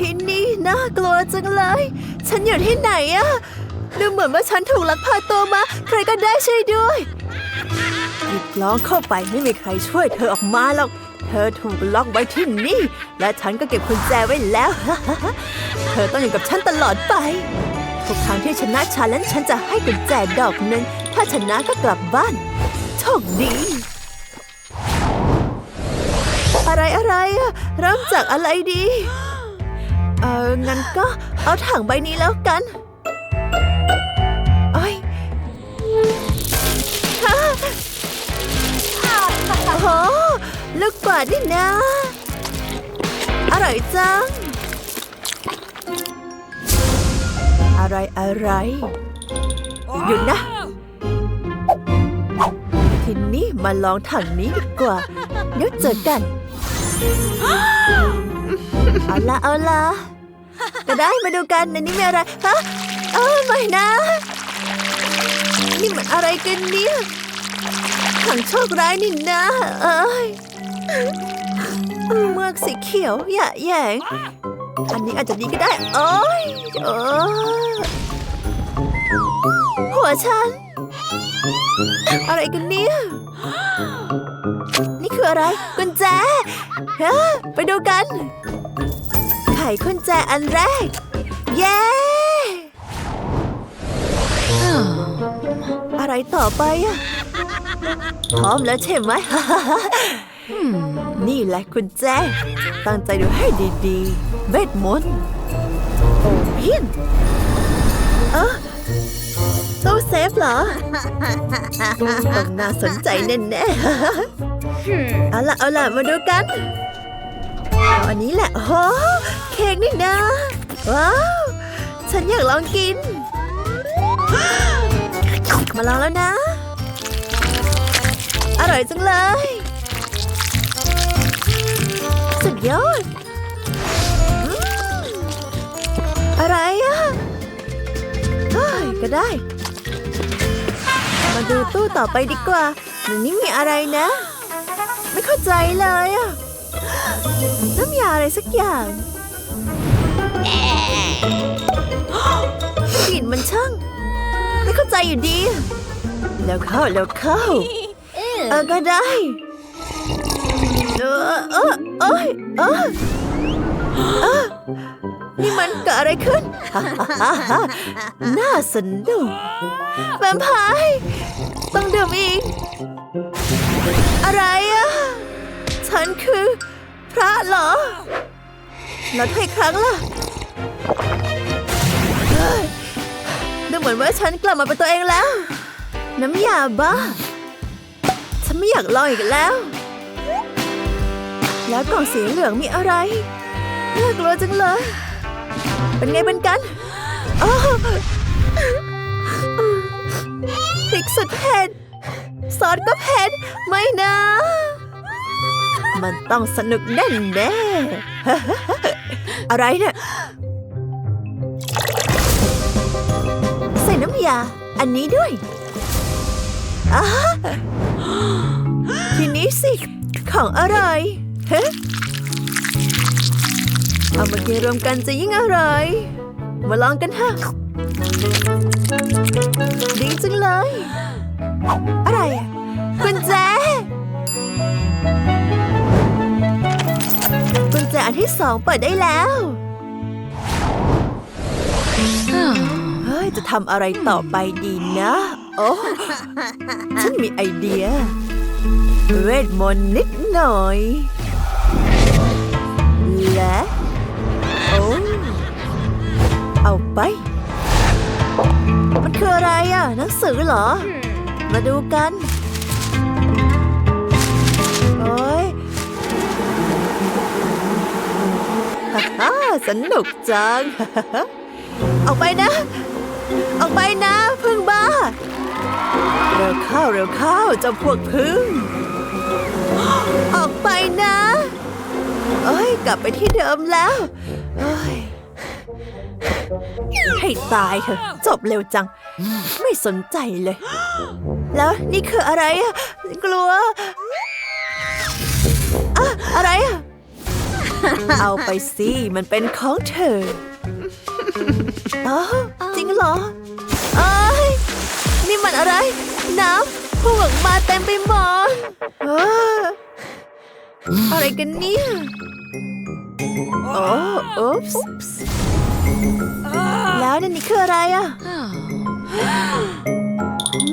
ที่นี่น่ากลัวจังเลย ฉันอยู่ที่ไหนอะดูเหมือนว่าฉันถูกลักพาตัวมา ใครก็ได้ช่วยด้วยหยิบล้องเข้าไปไม่มีใครช่วยเธอออกมาหรอก เธอถูกล็อกไว้ที่นี่ และฉันก็เก็บกุญแจไว้แล้ว เธอต้องอยู่กับฉันตลอดไป ทุกครั้งที่ชนะชาเลนจ์ฉันจะให้กุญแจดอกหนึ่ง ถ้าชนะก็กลับบ้าน โชคดี อะไรอะไรอะเริ่มจากอะไรดี เอองั้นก็เอาถังใบนี้แล้วกันโอ้ยฮะโอ้โหลูกกวาดนี่นะ อร่อยจัง อะไรอะไรหยุดนะ ทีนี้มาลองถังนี้ดีกว่า เดี๋ยวเจอกัน เอาละเอาละ ก็ได้มาดูกันในนี้มีอะไรฮะเออไม่นะ นี่มันอะไรกันเนี่ยถังโชคร้ายนี่นะ เอ้ยเมือกสีเขียวอย่าแยง อันนี้อาจจะดีก็ได้โอ้ยเออหัวฉัน อะไรกันเนี่ยนี่คืออะไร กุญแจฮะไปดูกัน ไขกุญแจอันแรก เย้ อะไรต่อไปอะพร้อมแล้วใช่ไหม นี่แหละกุญแจ ตั้งใจดูให้ดีๆ เวทมนต์โอ้เพี้ยนเออตู้เซฟเหรอ ต้องน่าสนใจแน่ๆ เอาล่ะ เอาล่ะ มาดูกัน อันนี้แหละโอ้ ค้กนี่นะ ว้าว ฉันอยากลองกิน มาลองแล้วนะ อร่อยจังเลย สุดยอด อะไรอะก็ได้ มาดูตู้ต่อไปดีกว่าในนี้มีอะไรนะ ไม่เข้าใจเลยอะน้ำยาอะไรสักอย่าง กลิ่นมันช่าง ไม่เข้าใจอยู่ดี แล้วเข้าแล้วเข้า เออก็ได้เออเออเอยเออเออนี่มันเกิดอะไรขึ้นน่าสนุกแวมไพร์ต้องดื่มอีก อะไรอะฉันคือ พระเหรอแล้วถ้าอีกครั้งล่ะเฮ้ย ดูเหมือนว่าฉันกลับมาเป็นตัวเองแล้ว น้ำยาบ้า ฉันไม่อยากลองอีกแล้ว แล้วกล่องสีเหลืองมีอะไรน่ากลัวจังเลย เป็นไงเป็นกันอ้าวพริกสุดเผ็ดซอสก็เผ็ดไม่นะ มันต้องสนุกแน่แน่อะไรเนี่ย ส่น้ำยา อันนี้ด้วยอทีนี้สิ ของอร่อยเฮ้เอามากินรวมกันจะยิ่งอร่อย มาลองกันเถอะดีจังเลย อะไรอะกุญแจกุญแจอันที่สองเปิดได้แล้ว จะทำอะไรต่อไปดีนะ โอ้ ฉันมีไอเดีย เวทมนต์นิดหน่อย และ โอ้เอาไป มันคืออะไรอะ หนังสือเหรอ มาดูกันโอ้ยฮ่าฮ่าสนุกจังออกไปนะ ออกไปนะพึ่งบ้า เร็วเข้าเร็วเข้าเจ้าพวกพึ่ง ออกไปนะ เอ้ย กลับไปที่เดิมแล้วเอ้ยให้ตายเถอะจบเร็วจัง ไม่สนใจเลย แล้วนี่คืออะไรอะกลัวอะอะไรอะ เอาไปสิมันเป็นของเธออ๋อจริงเหรอเอ้ยนี่มันอะไร น้ำพุ่งออกมาเต็มไปหมดอะไรกันเนี่ยโอ้อุ๊ปส์แล้วนั่นนี่คืออะไรอะ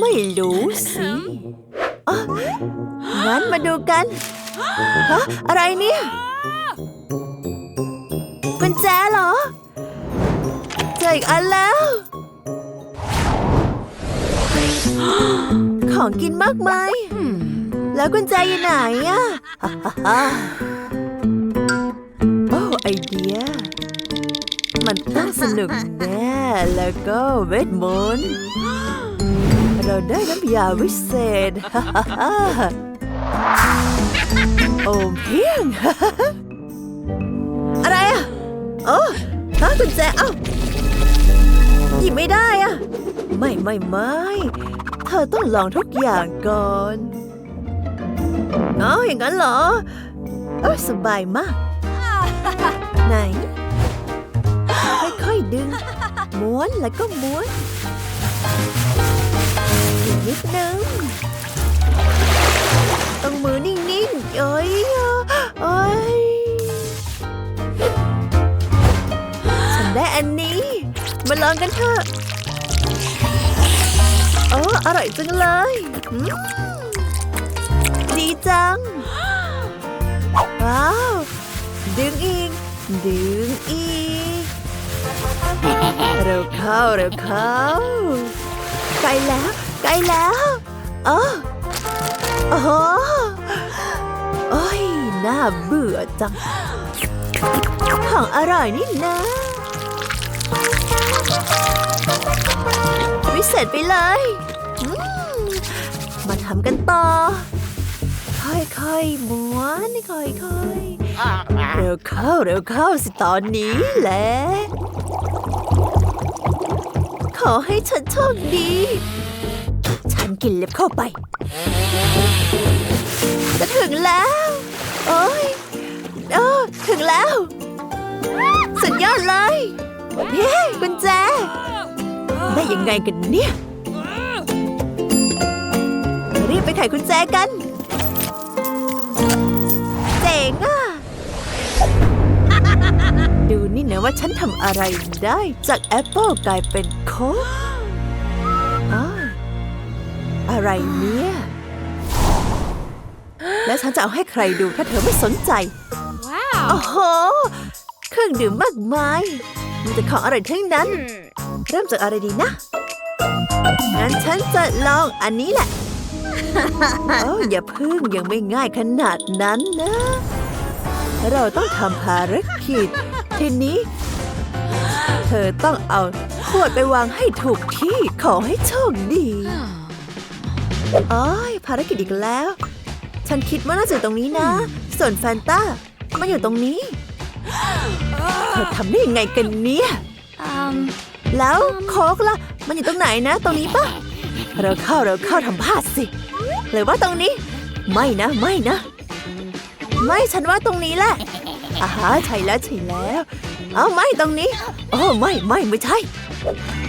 ไม่รู้สิงั้นมาดูกันฮะอะไรเนี่ย กุญแจเหรอ เจออีกอันแล้ว ของกินมากมาย แล้วกุญแจอยู่ไหนอะฮ่าฮ่าฮ่าโอ้ไอเดีย มันต้องสนุกแน่ แล้วก็เวทมนต์เราได้น้ำยาวิเศษฮ่าฮ่าฮ่าโอมเพียง อะไรอะ โอ้ฮะกุญแจเอ้าหยิบไม่ได้อะไม่ไม่ไม่เธอต้องลองทุกอย่างก่อนอ๋ออย่างนั้นเหรอเออสบายมาก ไหน ค่อยๆดึง ม้วนแล้วก็ม้วนอีกนิดนึงต้องมือนิ่งๆ เอ้ยเอ้ย ได้อันนี้ มาลองกันเถอะโอ้อร่อยจังเลย ดีจัง ว้าว ดึงอีก ดึงอีก เร็วเข้าเร็วเข้าใกล้แล้วใกล้แล้วเออโอ้โหโอ้ยน่าเบื่อจัง ของอร่อยนี่นะ วิเศษไปเลยอืมมาทำกันต่อ ค่อยๆม้วนค่อยๆ เร็วเข้าเร็วเข้าสิตอนนี้แหละขอให้ฉันโชคดี ฉันกินเล็บเข้าไป จะถึงแล้ว โอ้ยเออถึงแล้ว สุดยอดเลย เย้กุญแจ ได้ยังไงกันเนี่ย รีบไปไขกุญแจกัน เจ๋งอะ ดูนี่นะว่าฉันทำอะไรได้ จากแอปเปิลกลายเป็นโค้กอ้าวอะไรเนี่ย แล้วฉันจะเอาให้ใครดูถ้าเธอไม่สนใจโอ้โห เครื่องดื่มมากมาย มีแต่ของอร่อยทั้งนั้น เริ่มจากอะไรดีนะ งั้นฉันจะลองอันนี้แหละโอ้อย่าพึ่งยังไม่ง่ายขนาดนั้นนะ เราต้องทำภารกิจ ทีนี้ เธอต้องเอาขวดไปวางให้ถูกที่ขอให้โชคดีอ้อยภารกิจอีกแล้ว ฉันคิดว่าน่าจะอยู่ตรงนี้นะ ส่วนแฟนต้ามันอยู่ตรงนี้ เธอทำได้ยังไงกันเนี่ยแล้วโค้กล่ะ มันอยู่ตรงไหนนะ ตรงนี้ปะเราเข้าเราเข้าทำพลาดสิหรือว่าตรงนี้ ไม่นะ ไม่นะ ไม่ฉันว่าตรงนี้แหละอาฮะใช่แล้วใช่แล้ว เอาไม่ตรงนี้โอ้ไม่ไม่ไม่ใช่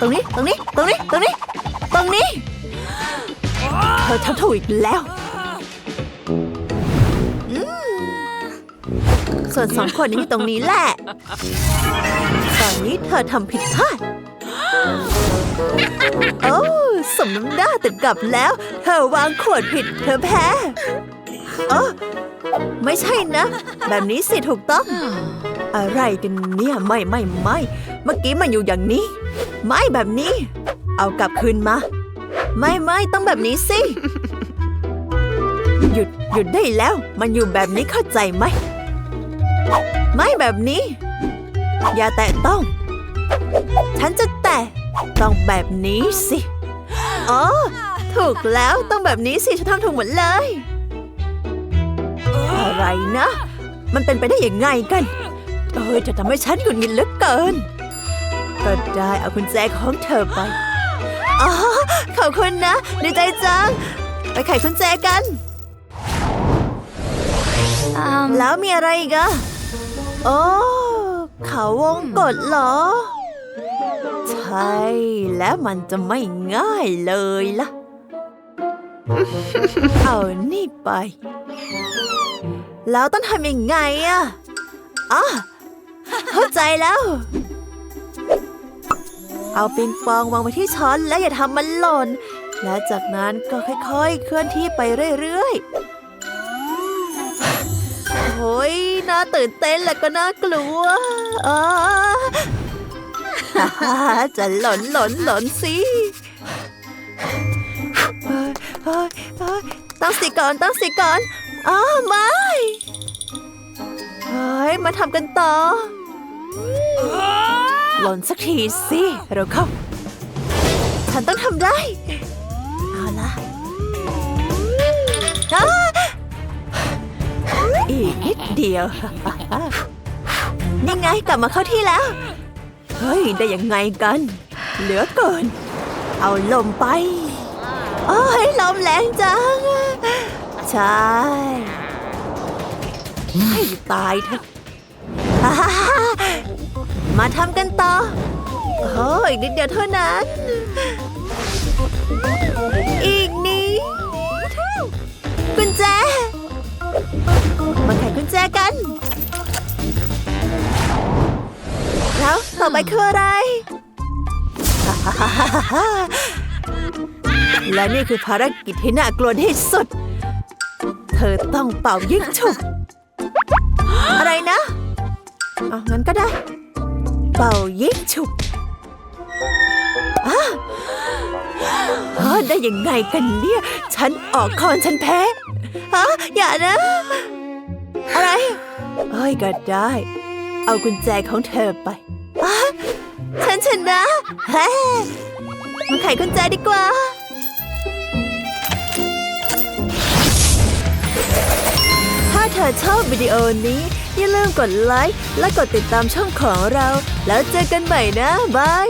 ตรงนี้ตรงนี้ตรงนี้ตรงนี้ ตรงนี้ เธอทำถูกอีกแล้ว ส่วนสองคนนี้อยู่ตรงนี้แหละ ตอนนี้เธอทำผิดพลาด โอ้สมน้ำหน้าติดกลับแล้ว เธอวางขวดผิด เธอแพ้โอ้ไม่ใช่นะ แบบนี้สิถูกต้อง อะไรกันเนี่ยไม่ไม่ไม่เมื่อกี้มันอยู่อย่างนี้ ไม่แบบนี้ เอากลับคืนมา ไม่ไม่ต้องแบบนี้สิ หยุดหยุดได้แล้ว มันอยู่แบบนี้เข้าใจไหม ไม่แบบนี้ อย่าแตะต้อง ฉันจะแตะต้องแบบนี้สิอ๋อถูกแล้วต้องแบบนี้สิฉันทำถูกหมดเลย อะไรนะ มันเป็นไปได้ยังไงกัน เออจะทำให้ฉันหงุดหงิดเหลือเกิน ก็ได้เอากุญแจของเธอไปอ๋อขอบคุณนะดีใจจัง ไปไขกุญแจกัน แล้วมีอะไรอีกอะ โอ้เขาวงกดเหรอ ใช่ แล้วมันจะไม่ง่ายเลยล่ะ เอานี่ไป แล้วต้องทำยังไงอะอะเข้าใจแล้ว เอาปิงปองวางไว้ที่ช้อนแล้วอย่าทำมันหล่น และจากนั้นก็ค่อยๆ เคลื่อนที่ไปเรื่อยๆ โอ้ยน่าตื่นเต้นและก็น่ากลัวอ่าจะหล่นหล่นหล่นสิเฮ้ยเฮ้ยเฮ้ยตั้งสิก่อนตั้งสิก่อนอ้าวไม่เฮ้ยมาทำกันต่อ หล่นสักทีสิ เราเข้า ฉันต้องทำได้ เอาละ เดียว นี่ไงกลับมาเข้าที่แล้ว เฮ้ย ได้ยังไงกัน เหลือเกิน เอาลมไป โอ้ยลมแรงจัง ใช่ให้ตายเถอะมาทำกันต่อโอ้ยนิดเดียวเท่านั้น อีกนิดกุญแจ มาไขกุญแจกัน แล้วต่อไปคืออะไร และนี่คือภารกิจที่น่ากลัวที่สุด เธอต้องเป่ายิ่งฉุบอะไรนะเอางั้นก็ได้ เป่ายิ่งฉุบอ้าอ้าวได้ยังไงกันเนี่ย ฉันออกคอนฉันแพ้ฮะอย่านะ อะไรเอ้ยก็ได้ เอากุญแจของเธอไปฉันชนะเฮ้มาไขกุญแจดีกว่าถ้าเธอชอบวิดีโอนี้ อย่าลืมกดไลค์และกดติดตามช่องของเรา แล้วเจอกันใหม่นะ บาย